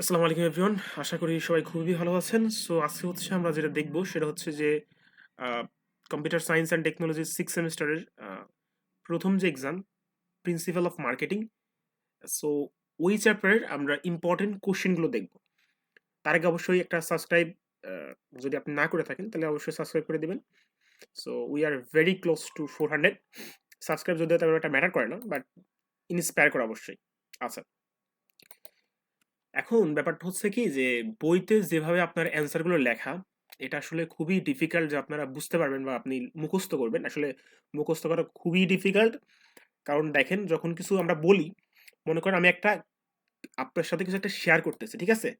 আসসালামু আলাইকুম এভরিওয়ান আশা করি সবাই খুবই ভালো আছেন। সো আজকে হচ্ছে আমরা যেটা দেখব সেটা হচ্ছে যে computer science and technology six সেমিস্টারের প্রথম যে exam principle of marketing so ওই চ্যাপ্টারের আমরা ইম্পর্টেন্ট কোশ্চেনগুলো দেখব। তার আগে অবশ্যই একটা সাবস্ক্রাইব যদি আপনি না করে থাকেন, তাহলে অবশ্যই সাবস্ক্রাইব করে দেবেন। So we are very close to four hundred subscribe যদিও তেমন একটা ম্যাটার করে না বাট ইন্সপায়ার করে অবশ্যই। আচ্ছা এখন ব্যাপারটা হচ্ছে কি যে, বইতে যেভাবে আপনার অ্যান্সারগুলো লেখা, এটা আসলে খুবই ডিফিকাল্ট যে আপনারা বুঝতে পারবেন বা আপনি মুখস্থ করবেন। আসলে মুখস্থ করা খুবই ডিফিকাল্ট কারণ দেখেন যখন কিছু আমরা বলি, মনে করেন আমি একটা আপনার সাথে কিছু একটা শেয়ার করতেছি, ঠিক আছে?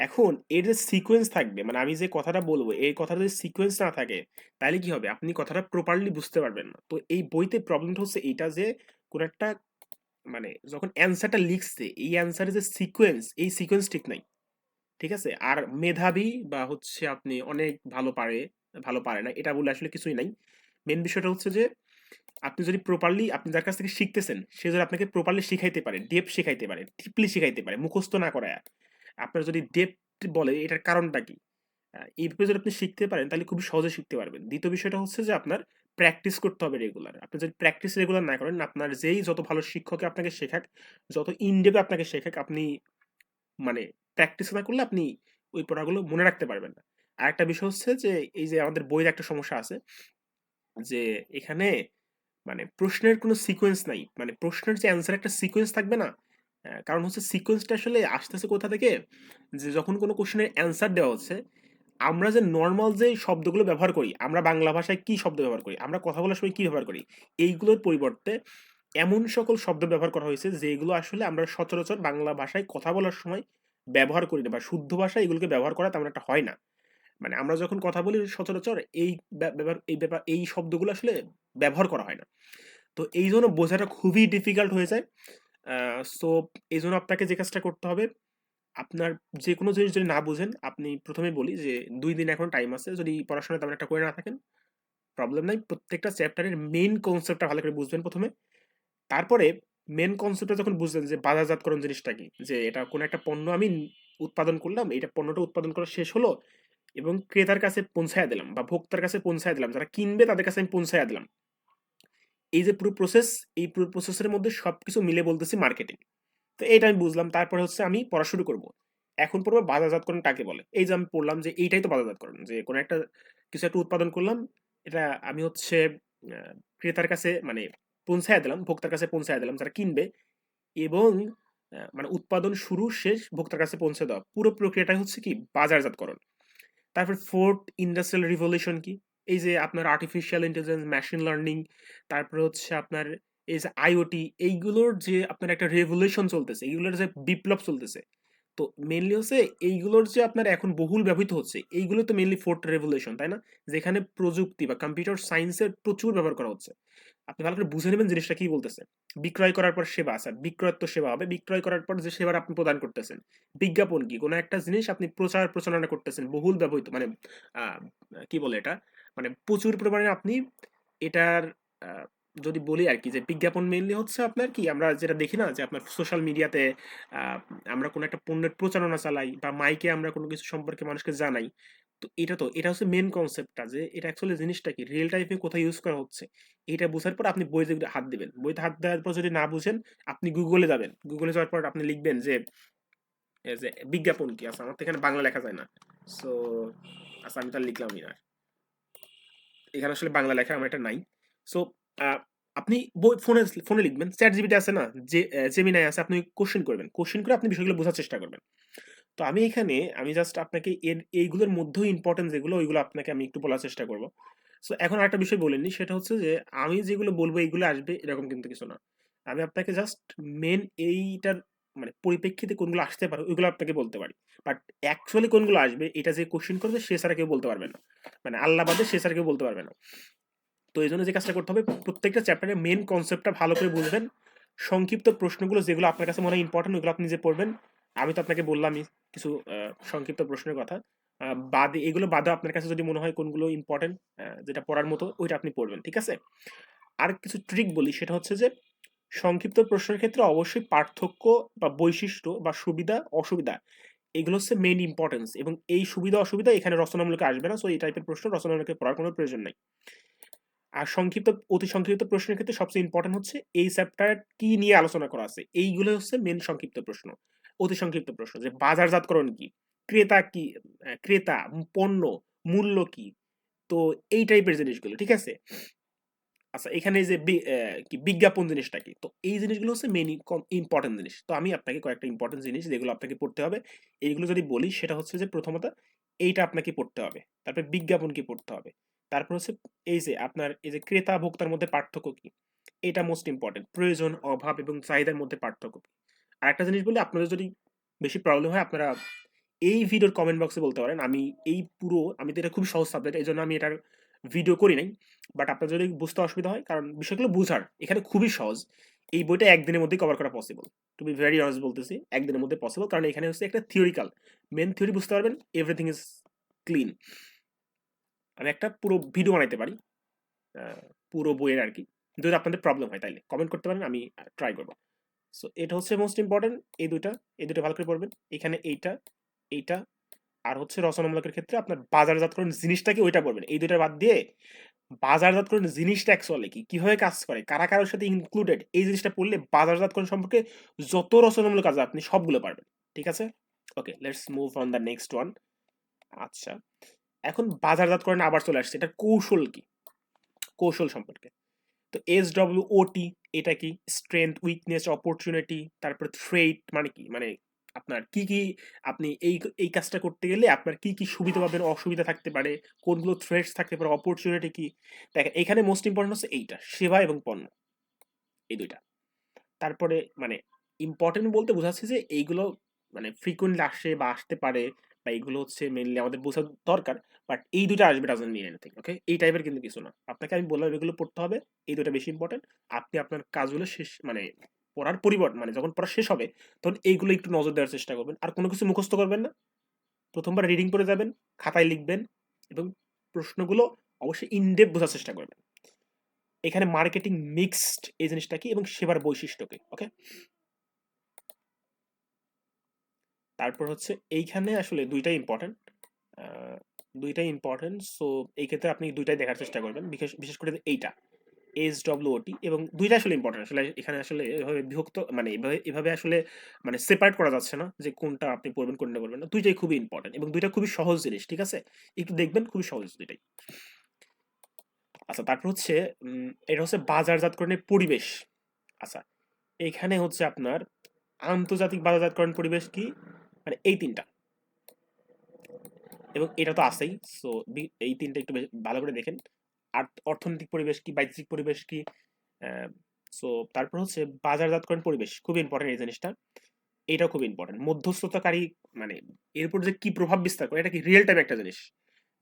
এখন এর যে সিকোয়েন্স থাকবে মানে আমি যে কথাটা বলব, এই কথাটা যদি সিকোয়েন্স না থাকে তাহলে কি হবে? আপনি কথাটা প্রপারলি বুঝতে পারবেন না। তো এই বইতে প্রবলেমটা হচ্ছে এইটা যে, কোনো একটা মানে যখন অ্যান্সারটা লিখছে, এই অ্যান্সারের যে সিকোয়েন্স এই সিকোয়েন্স ঠিক নাই। ঠিক আছে? আর মেধাবী বা হচ্ছে আপনি অনেক ভালো পারে ভালো পারে না, এটা বলে আসলে কিছুই নাই। মেন বিষয়টা হচ্ছে যে, আপনি যদি প্রপারলি আপনি যার কাছ থেকে শিখতেছেন, সে যদি আপনাকে প্রপারলি শিখাইতে পারে ডেপ শিখাইতে পারে ডিপলি শিখাইতে পারে, মুখস্থ না করায়, আপনার যদি ডেপ বলে, এটার কারণটা কি? এইভাবে যদি আপনি শিখতে পারেন, তাহলে খুবই সহজে শিখতে পারবেন। দ্বিতীয় বিষয়টা হচ্ছে যে, আপনার প্র্যাকটিস করতে হবে রেগুলার আপনি যদি প্র্যাকটিস রেগুলার না করেন, আপনার যেই যত ভালো শিক্ষকে আপনাকে শেখাক, যত ইনডেপে আপনাকে শেখাক, আপনি মানে প্র্যাকটিস না করলে আপনি ওই পড়াগুলো মনে রাখতে পারবেন না। আর একটা বিষয় হচ্ছে যে, এই যে আমাদের বইয়ের একটা সমস্যা আছে যে, এখানে মানে প্রশ্নের কোনো সিকোয়েন্স নাই। মানে প্রশ্নের যে অ্যান্সার একটা সিকোয়েন্স থাকবে না কারণ হচ্ছে সিকোয়েন্সটা আসলে আসতেছে কোথা থেকে? যে, যখন কোনো কোশ্চেনের অ্যান্সার দেওয়া হচ্ছে আমরা যে নর্মাল যে শব্দগুলো ব্যবহার করি, আমরা বাংলা ভাষায় কি শব্দ ব্যবহার করি, আমরা কথা বলার সময় কি ব্যবহার করি, এইগুলোর পরিবর্তে এমন সকল শব্দ ব্যবহার করা হয়েছে যেগুলো আসলে আমরা সচরাচর বাংলা ভাষায় কথা বলার সময় ব্যবহার করি না বা শুদ্ধ ভাষায় এগুলোকে ব্যবহার করা তেমন একটা হয় না। মানে আমরা যখন কথা বলি সচরাচর এই ব্যবহার, এই ব্যাপার, এই শব্দগুলো আসলে ব্যবহার করা হয় না। তো এই জন্য বোঝাটা খুবই ডিফিকাল্ট হয়ে যায়। সো এই জন্য আপনাকে যে কাজটা করতে হবে আপনার যে কোনো জিনিস যদি না বুঝেন, আপনি প্রথমে বলি যে দুই দিন এখন টাইম আছে। যদি পড়াশোনা তেমন একটা করে না থাকেন প্রবলেম নাই। প্রত্যেকটা চ্যাপ্টারের মেইন কনসেপ্টটা ভালো করে বুঝবেন প্রথমে। তারপরে মেন কনসেপ্টটা যখন বুঝলেন যে বাজারজাতকরণ জিনিসটা কি? যে এটা কোনো একটা পণ্য আমি উৎপাদন করলাম, এটা পণ্যটা উৎপাদন করা শেষ হলো এবং ক্রেতার কাছে পৌঁছায় দিলাম বা ভোক্তার কাছে পৌঁছায় দিলাম, যারা কিনবে তাদের কাছে আমি পৌঁছায় দিলাম। এই যে পুরো প্রসেস এই পুরো প্রসেসের মধ্যে সব কিছু মিলে বলতেছি মার্কেটিং তো এটা আমি বুঝলাম। তারপরে হচ্ছে আমি পড়া শুরু করব। এখন পড়ব বাজারজাতকরণ কাকে বলে। এই যে আমি পড়লাম যে এইটাই তো বাজারজাতকরণ, যে কোনো একটা কিছু একটা উৎপাদন করলাম, এটা আমি হচ্ছে ক্রেতার কাছে মানে পৌঁছায় দিলাম, ভোক্তার কাছে পৌঁছায় দিলাম যারা কিনবে এবং মানে উৎপাদন শুরু শেষ ভোক্তার কাছে পৌঁছে দেওয়া। পুরো প্রক্রিয়াটাই হচ্ছে কি? বাজারজাতকরণ। তারপর ফোর্থ ইন্ডাস্ট্রিয়াল রিভলিউশন কি? এই যে আপনার আর্টিফিশিয়াল ইন্টেলিজেন্স মেশিন লার্নিং তারপরে হচ্ছে আপনার এই যে আইওটি এইগুলোর যে আপনার একটা রেভলিউশন চলতেছে, এইগুলোর যে বিপ্লব চলতেছে, তো মেনলি হচ্ছে এইগুলোর যে আপনার এখন বহুল ব্যবহৃত হচ্ছে, এইগুলো তো মেনলি ফোর্থ রেভলিউশন তাই না? যেখানে প্রযুক্তি বা কম্পিউটার সায়েন্সের প্রচুর ব্যবহার করা হচ্ছে। আপনি ভালো করে বুঝে নেবেন জিনিসটা কি বলতেছে। বিক্রয় করার পর সেবা আছে বিক্রয়ত্ব সেবা হবে। বিক্রয় করার পর যে সেবার আপনি প্রদান করতেছেন, বিজ্ঞাপন কি? কোনো একটা জিনিস আপনি প্রচার প্রচারণা করতেছেন, বহুল ব্যবহৃত মানে কি বলে এটা? মানে প্রচুর পরিমাণে আপনি এটার যদি বলি আর কি যে বিজ্ঞাপন মেনলি হচ্ছে আপনার কি, আমরা যেটা দেখি না যে আপনার সোশ্যাল মিডিয়াতে আমরা কোনো একটা পণ্যের প্রচারণা চালাই বা মাইকে আমরা কোনো কিছু সম্পর্কে মানুষকে জানাই, তো এটা তো, এটা হচ্ছে মেন কনসেপ্টটা যে এটা অ্যাকচুয়ালি জিনিসটা কি রিয়েল টাইমে কোথায় ইউজ করা হচ্ছে, এটা বোঝার পর আপনি বইতে হাত দিবেন, বইতে হাত দেওয়ার পর যদি না বুঝেন, আপনি গুগলে যাবেন গুগলে যাওয়ার পর আপনি লিখবেন যে যে বিজ্ঞাপন কি আছে আমার তো এখানে বাংলা লেখা যায় না সো আচ্ছা আমি তার লিখলামই না, এখানে আসলে বাংলা লেখা আমার এটা নাই সো আপনি বই ফোনে ফোনে লিখবেন চ্যাট জিবিটি আছে না? যে জেমিনাই আছে, আপনি কোশ্চেন করবেন। কোশ্চেন করে আপনি বিষয়গুলো বোঝার চেষ্টা করবেন। তো আমি এখানে, আমি জাস্ট আপনাকে এর, এইগুলোর মধ্যেও ইম্পর্টেন্ট যেগুলো, ওইগুলো আপনাকে আমি একটু বলার চেষ্টা করব। সো এখন আরেকটা বিষয় বলেননি সেটা হচ্ছে যে, আমি যেগুলো বলব, এইগুলো আসবে, এরকম কিন্তু কিছু না। আমি আপনাকে জাস্ট মেন এইটার মানে পরিপ্রেক্ষিতে কোনগুলো আসতে পারে, ওইগুলো আপনাকে বলতে পারি। বাট অ্যাকচুয়ালি কোনগুলো আসবে, এটা যে কোশ্চেন করবে, সে ছাড়া কেউ বলতে পারবে না। মানে আল্লাহ বাদে সে ছাড়া কেউ বলতে পারবে না। তো এই জন্য যে কাজটা করতে হবে, প্রত্যেকটা চ্যাপ্টারের মেন কনসেপ্টটা ভালো করে বুঝবেন। সংক্ষিপ্ত প্রশ্নগুলো যেগুলো আপনার কাছে মনে হয় ইম্পর্টেন্ট ওইগুলো আপনি যে পড়বেন। আমি তো আপনাকে বললামই কিছু সংক্ষিপ্ত প্রশ্নের কথা। বাদে, এগুলো বাদে আপনার কাছে যদি মনে হয় কোনগুলো ইম্পর্টেন্ট যেটা পড়ার মতো, ওইটা আপনি পড়বেন, ঠিক আছে? আর কিছু ট্রিক বলি, সেটা হচ্ছে যে, সংক্ষিপ্ত প্রশ্নের ক্ষেত্রে অবশ্যই পার্থক্য বা বৈশিষ্ট্য বা সুবিধা, অসুবিধা, এগুলো হচ্ছে মেইন ইম্পর্টেন্স এবং এই সুবিধা, অসুবিধা এখানে রচনামূলকে আসবে না। সো এই টাইপের প্রশ্ন রচনামূলকে পড়ার কোনো প্রয়োজন নাই। আর সংক্ষিপ্ত, অতি সংক্ষিপ্ত প্রশ্নের ক্ষেত্রে সবচেয়ে ইম্পর্টেন্ট হচ্ছে এই চ্যাপ্টার কি নিয়ে আলোচনা করা আছে? এইগুলো হচ্ছে মেন সংক্ষিপ্ত প্রশ্ন, অতি সংক্ষিপ্ত প্রশ্ন যে বাজারজাতকরণ কি? ক্রেতা কি? ক্রেতা, পণ্য, মূল্য কি? তো এই টাইপের জিনিসগুলো, ঠিক আছে? আচ্ছা এখানে যে কি বিজ্ঞাপন জিনিসটা কি? তো এই জিনিসগুলো হচ্ছে মেন ইম্পর্টেন্ট জিনিস। তো আমি আপনাকে কয়েকটা ইম্পর্টেন্ট জিনিস যেগুলো আপনাকে পড়তে হবে, এইগুলো যদি বলি, সেটা হচ্ছে যে প্রথমত এইটা আপনাকে পড়তে হবে, তারপরে বিজ্ঞাপন কি পড়তে হবে। তারপর হচ্ছে এই যে আপনার এই যে ক্রেতা ভোক্তার মধ্যে পার্থক্য কি? এটা মোস্ট ইম্পর্টেন্ট প্রয়োজন, অভাব এবং চাহিদার মধ্যে পার্থক্য কি? আর একটা জিনিস বলি, আপনাদের যদি বেশি প্রবলেম হয়, আপনারা এই ভিডিওর কমেন্ট বক্সে বলতে পারেন। আমি এই পুরো, আমি তো এটা খুব সহজ সাবজেক্ট এই জন্য আমি এটার ভিডিও করি নাই। বাট আপনার যদি বুঝতে অসুবিধা হয়, কারণ বিষয়গুলো বুঝার, এখানে খুবই সহজ। এই বইটা একদিনের মধ্যেই কভার করা possible to be very honest বলতেছি, একদিনের মধ্যে পসিবল কারণ এখানে হচ্ছে একটা থিওরিক্যাল মেন থিওরি বুঝতে পারবেন এভরিথিং ইজ ক্লিন আমি একটা পুরো ভিডিও বানাইতে পারি পুরো বইয়ের আর কি যদি আপনাদের প্রবলেম হয় তাইলে কমেন্ট করতে পারেন, আমি ট্রাই করব। সো এটা হচ্ছে মোস্ট ইম্পর্টেন্ট এই দুইটা, এই দুটো ভালো করে পড়বেন। এখানে এইটা এইটা, আর হচ্ছে রচনামূলকের ক্ষেত্রে আপনার বাজারজাতকরণ জিনিসটাকে ওইটা পড়বেন। এই দুইটা বাদ দিয়ে বাজারজাতকরণ জিনিসটা অ্যাকচুয়ালি কি, কীভাবে কাজ করে, কারা কারোর সাথে ইনক্লুডেড এই জিনিসটা পড়লে বাজারজাতকরণ সম্পর্কে যত রচনামূলক কাজ আপনি সবগুলো পারবেন। ঠিক আছে? Okay let's move on the next one আচ্ছা এখন বাজারজাতকরণ আবার চলে আসছে। এটা কৌশল কি? কৌশল সম্পর্কে। তো এস ডব্লিউ ওটি এটা কি? স্ট্রেংথ উইকনেস অপরচুনিটি তারপরে থ্রেট মানে কি? মানে আপনার কি কি আপনি এই এই কাজটা করতে গেলে আপনার কি কি সুবিধা পাবেন, অসুবিধা থাকতে পারে, কোনগুলো থ্রেটস থাকতে পারে অপরচুনিটি কি? দেখেন, এখানে মোস্ট ইম্পর্টেন্ট হচ্ছে এইটা, সেবা এবং পণ্য। এই দুইটা। তারপরে মানে ইম্পর্টেন্ট বলতে বোঝাচ্ছে যে এইগুলো মানে ফ্রিকুয়েন্টলি আসে বা আসতে পারে বা এইগুলো হচ্ছে মেনলি আমাদের বোঝা দরকার বাট এই দুটো আসবে ডাজন মিন এনিথিং ওকে এই টাইপের কিন্তু কিছু না। আপনাকে আমি বললাম এগুলো পড়তে হবে, এই দুটো বেশি ইম্পর্টেন্ট আপনি আপনার কাজগুলো শেষ মানে পড়ার পরিবর্তন মানে যখন পড়া শেষ হবে, তখন এইগুলো একটু নজর দেওয়ার চেষ্টা করবেন। আর কোনো কিছু মুখস্থ করবেন না। প্রথমবার রিডিং করে যাবেন, খাতায় লিখবেন এবং প্রশ্নগুলো অবশ্যই ইনডেপ বোঝার চেষ্টা করবেন। এখানে মার্কেটিং মিক্সড এই জিনিসটা কি এবং সেবার বৈশিষ্ট্যকে ওকে তারপর হচ্ছে এইখানে আসলে দুইটাই ইম্পর্টেন্ট দুইটাই ইম্পর্টেন্ট সো এই ক্ষেত্রে আপনি দুইটাই দেখার চেষ্টা করবেন, বিশেষ বিশেষ করে এইটা এস ডব্লিউটি এবং দুইটা আসলে ইম্পর্টেন্ট আসলে এখানে আসলে এভাবে বিভক্ত মানে এভাবে এভাবে আসলে মানে সেপারেট করা যাচ্ছে না যে কোনটা আপনি পড়বেন, কোনটা পড়বেন না, দুইটাই খুবই ইম্পর্টেন্ট এবং দুইটা খুবই সহজ জিনিস, ঠিক আছে? একটু দেখবেন, খুবই সহজ দুইটাই। আচ্ছা তারপর হচ্ছে এটা হচ্ছে বাজারজাতকরণের পরিবেশ। আচ্ছা এখানে হচ্ছে আপনার আন্তর্জাতিক বাজারজাতকরণ পরিবেশ কি? মানে এই তিনটা। এবং এটা তো আছেই সো এই তিনটা একটু ভালো করে দেখেন। আর অর্থনৈতিক পরিবেশ কি বাহ্যিক পরিবেশ কি সো তারপর হচ্ছে বাজারজাতকরণ পরিবেশ, খুব ইম্পর্টেন্ট এই জিনিসটা। এটাও খুব ইম্পর্টেন্ট মধ্যস্থতাকারী মানে এর উপর যে কি প্রভাব বিস্তার করে, এটা কি রিয়েল টাইম একটা জিনিস।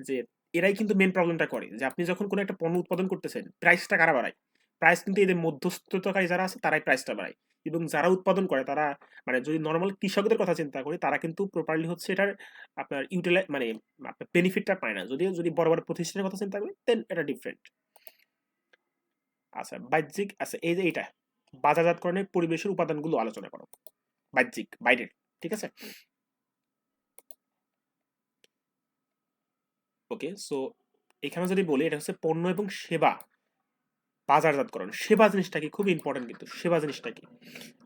যে এরাই কিন্তু মেন প্রবলেমটা করে। যে আপনি যখন কোনো একটা পণ্য উৎপাদন করতেছেন প্রাইসটা কারা বাড়ায়? প্রাইস কিন্তু এদের মধ্যস্থতাকারী যারা আছে, তারাই প্রাইসটা বাড়ায়। এবং যারা উৎপাদন করে তারা মানে যদি নর্মাল কৃষকদের কথা চিন্তা করি, তারা কিন্তু প্রপারলি হচ্ছে এটার আপনার ইউটিলাই মানে আপনার বেনিফিটটা পায় না। যদিও যদি বড় বড় প্রতিষ্ঠানের কথা চিন্তা করি দেন এটা ডিফারেন্ট আচ্ছা বাহ্যিক আচ্ছা এই যে এটা বাজারজাতকরণের পরিবেশের উপাদানগুলো আলোচনা করো। বাহ্যিক, বাইরের, ঠিক আছে? ওকে সো এখানে যদি বলি, এটা হচ্ছে পণ্য এবং সেবা। বাজারজাতকরণ, সেবা জিনিসটা কি? খুব ইম্পর্টেন্ট কিন্তু, সেবা জিনিসটা কি?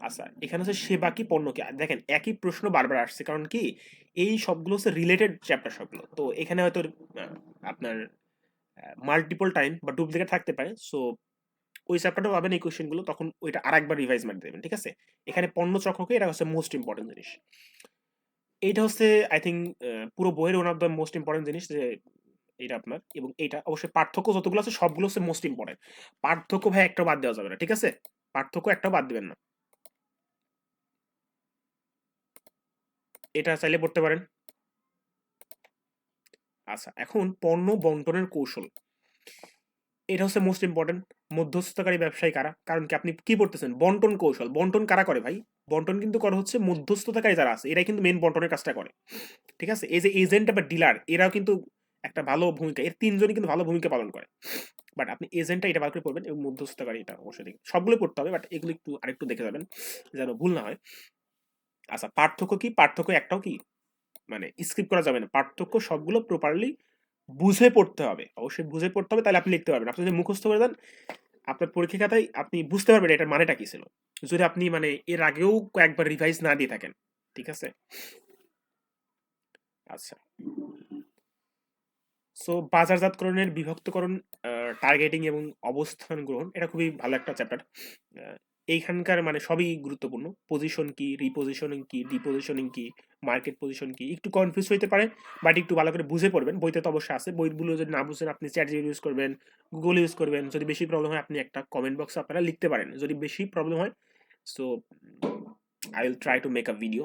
আচ্ছা এখানে হচ্ছে সেবা কি, পণ্য কি? দেখেন, একই প্রশ্ন বারবার আসছে, কারণ কি? এই সবগুলো হচ্ছে রিলেটেড চ্যাপ্টার সবগুলো। তো এখানে হয়তো আপনার মাল্টিপল টাইম বা ডুপ্লিকেট থাকতে পারে। সো ওই চ্যাপ্টারটা পাবেন, এই কোয়েশ্চেনগুলো তখন ওইটা আরেকবার রিভাইজ মারি দেবেন, ঠিক আছে? এখানে পণ্য চক্রকে, এটা হচ্ছে মোস্ট ইম্পর্টেন্ট জিনিস। এইটা হচ্ছে আই থিঙ্ক পুরো বইয়ের one of the most important জিনিস যে এটা আপনার। এবং এটা অবশ্যই পার্থক্য যতগুলো আছে, সবগুলো হচ্ছে মোস্ট ইম্পর্টেন্ট পার্থক্য ভাই একটা বাদ দেওয়া যাবে না, ঠিক আছে? পার্থক্য একটা বাদ দেবেন না। এটা চাইলে পড়তে পারেন। আচ্ছা এখন পণ্য বন্টনের কৌশল। এটা হচ্ছে মোস্ট ইম্পর্টেন্ট মধ্যস্থতাকারী ব্যবসায়ী কারা? কারণ কি আপনি কি পড়তেছেন? বন্টন কৌশল। বন্টন কারা করে ভাই? বন্টন কিন্তু করা হচ্ছে মধ্যস্থতাকারী যারা আছে, এরাই কিন্তু মেন বন্টনের কাজটা করে। ঠিক আছে? এই যে এজেন্ট বা ডিলার এরাও কিন্তু একটা ভালো ভূমিকা, এর তিনজনই কিন্তু ভালো ভূমিকা পালন করে। বাট আপনি এজেন্টটা এটা ভালো করে পড়বেন এবং মধ্যস্থতাকারী এটা অবশ্যই দেখবেন। সবগুলো পড়তে হবে বাট এগুলো একটু আরেকটু দেখে যাবেন, যেন ভুল না হয়। আচ্ছা পার্থক্য কি? পার্থক্য একটাও কি? মানে স্কিপ করা যাবে না। পার্থক্য সবগুলো প্রপারলি বুঝে পড়তে হবে। অবশ্যই বুঝে পড়তে হবে, তাহলে আপনি লিখতে পারবেন। আপনি যদি মুখস্থ করে দেন, আপনার পরীক্ষা খাতায় আপনি বুঝতে পারবেন এটার মানেটা কি ছিল। যদি আপনি মানে এর আগেও কয়েকবার রিভাইজ না দিয়ে থাকেন, ঠিক আছে? আচ্ছা। সো বাজারজাতকরণের বিভক্তকরণ টার্গেটিং এবং অবস্থান গ্রহণ, এটা খুবই ভালো একটা চ্যাপ্টার এইখানকার মানে সবই গুরুত্বপূর্ণ। পজিশন কি রিপোজিশনিং কি ডিপোজিশনিং কি মার্কেট পজিশন কি, একটু কনফিউজ হইতে পারে বাট একটু ভালো করে বুঝে পড়বেন। বইতে তো অবশ্যই আছে। বইগুলো যদি না বুঝেন, আপনি চ্যাট ইউজ করবেন গুগল ইউজ করবেন, যদি বেশি প্রবলেম হয়, আপনি একটা কমেন্ট বক্সে আপনারা লিখতে পারেন। যদি বেশি প্রবলেম হয় so I will try to make a video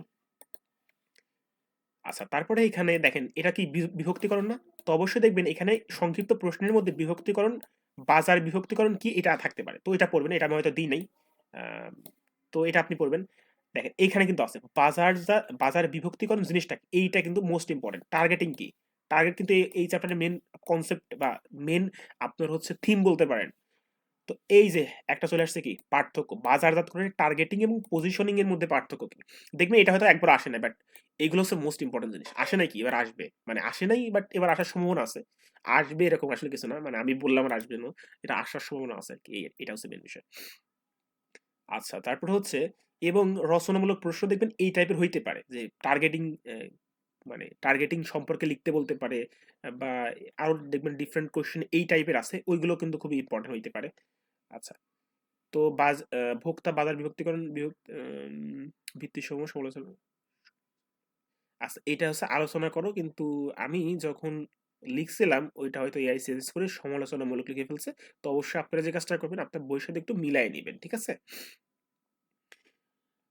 আচ্ছা তারপরে এখানে দেখেন, এটা কি বিভক্তিকরণ না? তো অবশ্যই দেখবেন এখানে সংক্ষিপ্ত প্রশ্নের মধ্যে বিভক্তিকরণ, বাজার বিভক্তিকরণ কি এটা থাকতে পারে। তো এটা পড়বেন, এটা আমি হয়তো দিই নাই। তো এটা আপনি পড়বেন। দেখেন, এইখানে কিন্তু আছে, বাজার বাজার বিভক্তিকরণ জিনিসটা এইটা কিন্তু মোস্ট ইম্পর্টেন্ট টার্গেটিং কি? টার্গেট কিন্তু এই চ্যাপ্টারের মেন কনসেপ্ট বা মেন আপনার হচ্ছে থিম বলতে পারেন। তো এই যে একটা চলে আসছে কি? পার্থক্য। বাজারজাতকরণের টার্গেটিং এবং পজিশনিং এর মধ্যে পার্থক্য কি? দেখবেন এটা হয়তো একবার আসে না বাট এইগুলো হচ্ছে মোস্ট ইম্পর্টেন্ট জিনিস। আসে নাই কি? এবার আসবে। মানে আসে নাই বাট এবার আসার সম্ভাবনা আছে। আসবে এরকম আসলে কিছু না। মানে আমি বললাম আর আসবে না। এটা আসার সম্ভাবনা আছে আর কি। এটা হচ্ছে মেন বিষয়। আচ্ছা তারপর হচ্ছে এবং রচনামূলক প্রশ্ন দেখবেন এই টাইপের হইতে পারে। যে টার্গেটিং মানে টার্গেটিং সম্পর্কে লিখতে বলতে পারে, বা আরও দেখবেন ডিফারেন্ট কোশ্চেন এই টাইপের আছে। ওইগুলো কিন্তু খুবই ইম্পর্টেন্ট হইতে পারে। আচ্ছা। তো বাজ ভোক্তা বাজার বিভক্তিকরণ ভিত্তি সমূহ সমালোচনা আচ্ছা এটা হচ্ছে আলোচনা করো, কিন্তু আমি যখন লিখছিলাম, ওইটা হয়তো এআই চেঞ্জ করে সমালোচনামূলক লিখে ফেলছে, তো অবশ্যই আপনারা যে কাজটা করবেন, আপনার বইয়ের সাথে একটু মিলাই নেবেন, ঠিক আছে?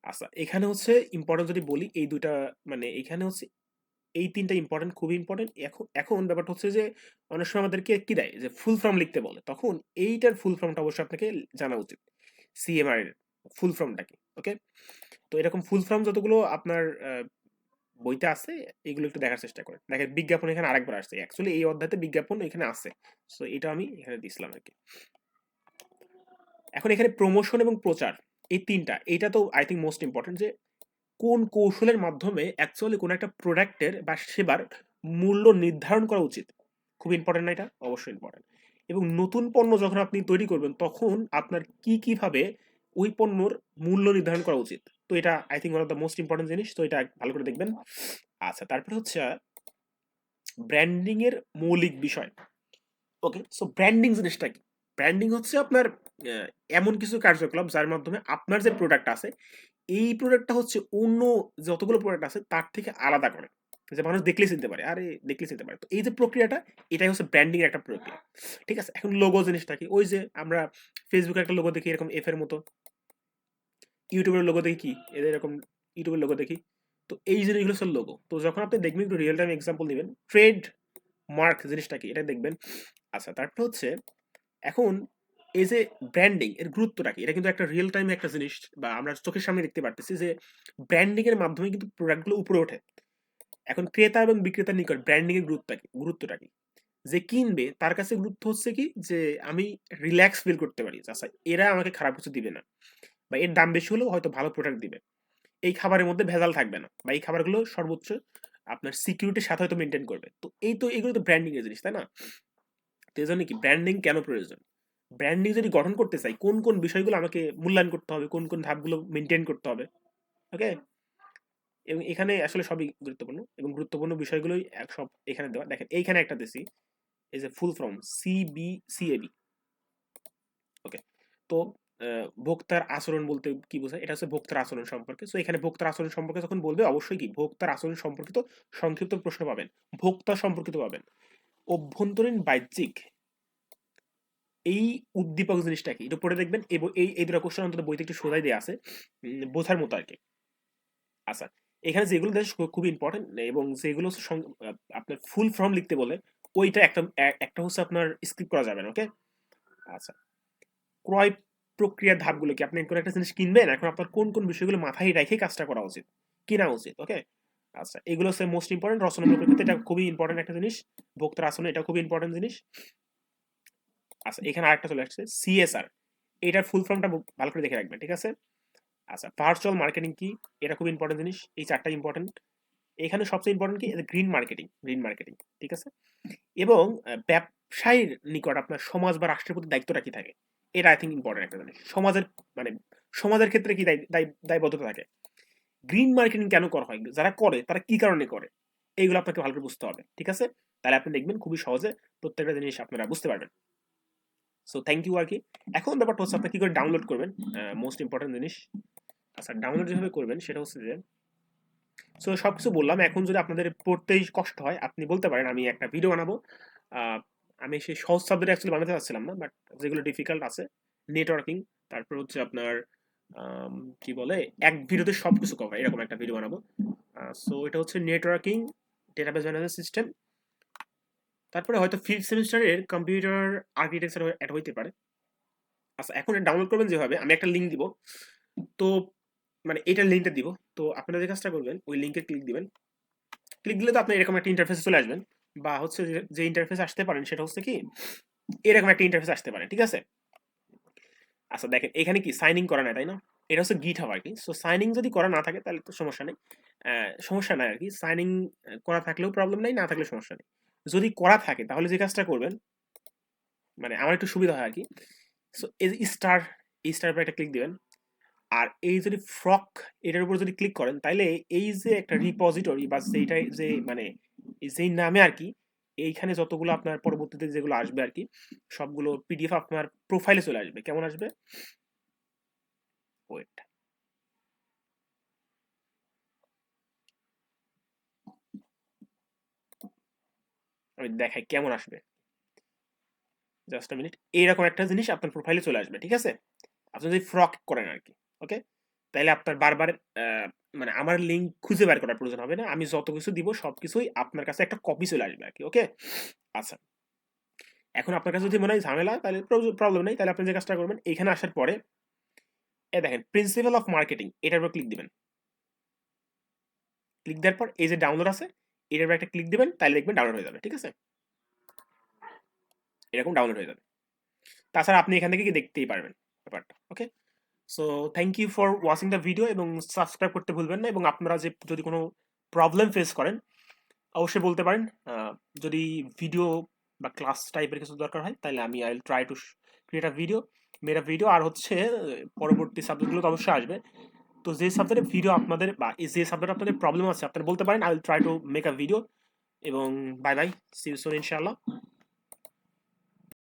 আচ্ছা এখানে হচ্ছে ইম্পর্টেন্ট যদি বলি, এই দুইটা মানে এখানে হচ্ছে এই তিনটা ইম্পর্টেন্ট খুবই ইম্পর্টেন্ট এখন এখন ব্যাপারটা হচ্ছে যে, অনেক সময় আমাদেরকে কি দেয়? যে ফুল ফর্ম লিখতে বলে। তখন এইটার ফুল ফর্মটা অবশ্যই আপনাকে জানা উচিত। সিএমআর ফুল ফর্মটা কি ওকে তো এরকম ফুল ফর্ম যতগুলো আপনার বইতে আছে, এগুলো একটু দেখার চেষ্টা করেন। দেখেন, বিজ্ঞাপন এখানে আরেকবার আসছে। অ্যাকচুয়ালি এই অধ্যায়তে বিজ্ঞাপন এখানে আছে। সো এটা আমি এখানে দিছিলাম আর কি এখন এখানে প্রমোশন এবং প্রচার, এই তিনটা এটা তো আই থিঙ্ক মোস্ট ইম্পর্টেন্ট যে কোন কৌশলের মাধ্যমে অ্যাকচুয়ালি কোনো একটা প্রোডাক্টের বা সেবার মূল্য নির্ধারণ করা উচিত? খুব ইম্পর্টেন্ট না এটা? অবশ্যই ইম্পর্টেন্ট এবং নতুন পণ্য যখন আপনি তৈরি করবেন, তখন আপনার কি কীভাবে ওই পণ্যর মূল্য নির্ধারণ করা উচিত? তো এটা I think one of the most important জিনিস, তো এটা ভালো করে দেখবেন। আচ্ছা তারপরে হচ্ছে ব্র্যান্ডিংয়ের মৌলিক বিষয়। ওকে সো ব্র্যান্ডিং জিনিসটা কি? ব্র্যান্ডিং হচ্ছে আপনার এমন কিছু কার্যকলাপ যার মাধ্যমে আপনার যে প্রোডাক্ট আছে এই প্রোডাক্টটা হচ্ছে অন্য যতগুলো প্রোডাক্ট আছে, তার থেকে আলাদা করে। যে মানুষ দেখলে চিনতে পারে, আরে দেখলে চিনতে পারে। তো এই যে প্রক্রিয়াটা, এটাই হচ্ছে ব্র্যান্ডিং একটা প্রক্রিয়া। ঠিক আছে? এখন লোগো জিনিসটা কি? ওই যে আমরা ফেসবুকে একটা লোগো দেখি, এরকম এফ এর মতো। ইউটিউবের লোগো দেখি কি? এদের এরকম ইউটিউবের লোগো দেখি। তো এই জিনিসগুলো হচ্ছে লোগো তো যখন আপনি দেখবেন, একটু রিয়েল টাইম এক্সাম্পল নেবেন ট্রেড মার্ক জিনিসটা কি? এটা দেখবেন। আচ্ছা তারপর হচ্ছে, এখন এই যে ব্র্যান্ডিং এর গুরুত্বটা কি? এটা কিন্তু একটা রিয়েল টাইম একটা জিনিস বা আমরা চোখের সামনে দেখতে পারতেছি যে ব্র্যান্ডিং এর মাধ্যমে কিন্তু প্রোডাক্টগুলো উপরে ওঠে। এখন ক্রেতা এবং বিক্রেতার নিকট ব্র্যান্ডিং এর গুরুত্বটা কি? গুরুত্বটা কি? যে কিনবে, তার কাছে গুরুত্ব হচ্ছে কি? যে আমি রিল্যাক্স ফিল করতে পারি। আচ্ছা এরা আমাকে খারাপ কিছু দিবে না বা এর দাম বেশি হলেও হয়তো ভালো প্রোডাক্ট দিবে। এই খাবারের মধ্যে ভেজাল থাকবে না বা এই খাবারগুলো সর্বোচ্চ আপনার সিকিউরিটির সাথে হয়তো মেনটেন করবে। তো এই তো এগুলো তো ব্র্যান্ডিং এর জিনিস, তাই না? তো এই জন্য কি ব্র্যান্ডিং কেন প্রয়োজন? ব্র্যান্ডিং যদি গঠন করতে চাই, কোন কোন বিষয়গুলো আমাকে মূল্যায়ন করতে হবে, কোন কোন ধাপগুলো মেনটেন করতে হবে ওকে এবং এখানে আসলে সবই গুরুত্বপূর্ণ এবং গুরুত্বপূর্ণ বিষয়গুলোই এক সব এখানে দেওয়া। দেখেন, এইখানে একটা দিছি, এই যে full form CB CAB okay তো ভোক্তার আচরণ বলতে কি বোঝায়? এটা হচ্ছে ভোক্তার আচরণ সম্পর্কে। সো এখানে ভোক্তার আচরণ সম্পর্কে যখন বলবে, অবশ্যই কি? ভোক্তার আচরণ সম্পর্কিত সংক্ষিপ্ত প্রশ্ন পাবেন, ভোক্তা সম্পর্কিত পাবেন। অভ্যন্তরীণ বাহ্যিক এই উদ্দীপক জিনিসটা কি? এটা পড়ে দেখবেন এবং এই এই দুটো কোশ্চেন অন্তত বইতে একটু সোজাই দেওয়া আছে। বোঝার মতো আর কি। আচ্ছা এখানে যেগুলো দেশ খুব ইম্পর্টেন্ট এবং যেগুলো আপনার ফুল ফর্ম লিখতে বলে, ওইটা একটা একটা হচ্ছে আপনার স্কিপ করা যাবে না ওকে আচ্ছা ক্রয় প্রক্রিয়ার ধাপগুলো কি? আপনি কোনো একটা জিনিস কিনবেন, এখন আপনার কোন কোন বিষয়গুলো মাথায় রেখে কাজটা করা উচিত? কিনা উচিত ওকে আচ্ছা এগুলো হচ্ছে মোস্ট ইম্পর্টেন্ট ক্ষেত্রে এটা খুবই ইম্পর্টেন্ট একটা জিনিস, ভোক্তার আসনে এটা খুবই ইম্পর্টেন্ট জিনিস। আচ্ছা এখানে আরেকটা চলে আসছে সিএসআর এটার ফুল ফর্মটা ভালো করে দেখে রাখবেন ঠিক আছে? আচ্ছা ভার্চুয়াল মার্কেটিং কি? এটা খুব ইম্পর্টেন্ট জিনিস, এই চারটা ইম্পর্টেন্ট এখানে সবচেয়ে ইম্পর্টেন্ট কি? গ্রিন মার্কেটিং গ্রিন মার্কেটিং ঠিক আছে? এবং ব্যবসায়ীর নিকট আপনার সমাজ বা রাষ্ট্রের প্রতি দায়িত্বটা কি থাকে? এটা আই থিঙ্ক ইম্পর্টেন্ট একটা জিনিস। সমাজের মানে সমাজের ক্ষেত্রে কি দায়- দায়- দায়বদ্ধতা থাকে? গ্রিন মার্কেটিং কেন করা হয়? যারা করে, তারা কি কারণে করে? এইগুলো আপনাকে ভালো করে বুঝতে হবে, ঠিক আছে? তাহলে আপনি দেখবেন খুবই সহজে প্রত্যেকটা জিনিস আপনারা বুঝতে পারবেন। সো থ্যাংক ইউ আর কি এখন ব্যাপারটা হচ্ছে আপনি কি করে ডাউনলোড করবেন? মোস্ট ইম্পর্টেন্ট জিনিস। আচ্ছা ডাউনলোড যেভাবে করবেন, সেটা হচ্ছে যে সো সব কিছু বললাম। এখন যদি আপনাদের পড়তেই কষ্ট হয়, আপনি বলতে পারেন, আমি একটা ভিডিও বানাবো। আমি সেই সহজ সাবজেক্ট অ্যাকচুয়ালি বানাতে চাচ্ছিলাম না বাট যেগুলো ডিফিকাল্ট আছে নেটওয়ার্কিং তারপর হচ্ছে আপনার কি বলে, এক ভিডিওতে সব কিছু কভার এরকম একটা ভিডিও বানাবো। সো এটা হচ্ছে নেটওয়ার্কিং ডেটাবেস ম্যানেজমেন্ট সিস্টেম তারপরে হয়তো ফিফথ সেমিস্টারের কম্পিউটার আর্কিটেকচার অ্যাড হইতে পারে। আচ্ছা এখন ডাউনলোড করবেন যেভাবে, আমি একটা লিঙ্ক দিব। তো মানে এটার লিঙ্কটা দিব। তো আপনারা যে কাজটা করবেন, ওই লিঙ্কে ক্লিক দিবেন। ক্লিক দিলে তো আপনি এরকম একটা ইন্টারফেসে চলে আসবেন। বা হচ্ছে যে- ইন্টারফেস আসতে পারেন, সেটা হচ্ছে কি, এরকম একটা ইন্টারফেস আসতে পারে, ঠিক আছে? আচ্ছা দেখেন, এখানে কি সাইন ইন করা নাই, তাই না? এটা হচ্ছে গিট হাব আর কি। সো সাইন ইন যদি করা না থাকে, তাহলে তো সমস্যা নেই। সমস্যা নাই আর কি। সাইন ইন করা থাকলেও প্রবলেম নেই, না থাকলে সমস্যা নেই। যদি করা থাকে, তাহলে যে কাজটা করবেন মানে আমার একটু সুবিধা হয় আর কি সো এই স্টার এই স্টার উপর একটা ক্লিক দিবেন। আর এই যদি ফ্রক এটার উপর যদি ক্লিক করেন তাহলে এই যে একটা রিপোজিটরি বা সেইটাই যে মানে যেই নামে আর কি এইখানে যতগুলো আপনার পরবর্তীতে যেগুলো আসবে আর কি সবগুলো পিডিএফ আপনার প্রোফাইলে চলে আসবে। কেমন আসবে? ওয়েট আমি দেখাই কেমন আসবে। জাস্ট মিনিট এইরকম একটা জিনিস আপনার প্রোফাইলে চলে আসবে, ঠিক আছে? আপনি যদি ফ্রক করেন আর কি ওকে তাহলে আপনার বারবার মানে আমার লিঙ্ক খুঁজে বের করার প্রয়োজন হবে না। আমি যত কিছু দিব সব কিছুই আপনার কাছে একটা কপি চলে আসবে আর কি ওকে আচ্ছা। এখন আপনার কাছে যদি মনে হয় ঝামেলা তাহলে প্রবলেম নেই। তাহলে আপনি যে কাজটা করবেন, এখানে আসার পরে এ দেখেন প্রিন্সিপাল অফ মার্কেটিং এটার উপর ক্লিক দিবেন। ক্লিক দেওয়ার পর এই যে ডাউনলোড আছে এটার একটা ক্লিক দেবেন, তাহলে দেখবেন ডাউনলোড হয়ে যাবে, ঠিক আছে? এরকম ডাউনলোড হয়ে যাবে। তাছাড়া আপনি এখান থেকে কি দেখতেই পারবেন ব্যাপারটা okay so thank you for watching the video এবং সাবস্ক্রাইব করতে ভুলবেন না এবং আপনারা যে, যদি কোনো প্রবলেম ফেস করেন, অবশ্যই বলতে পারেন যদি ভিডিও বা ক্লাস টাইপের কিছু দরকার হয়, তাহলে আমি I will try to create a video Mera video আর হচ্ছে, পরবর্তী সাবজেক্টগুলো তো অবশ্যই আসবে। তো যে সাবজেক্টের ভিডিও আপনাদের বা যে সাবজেক্ট আপনাদের প্রবলেম আছে, আপনারা বলতে পারেন I will try to make a video এবং bye bye see you soon ইনশাআল্লাহ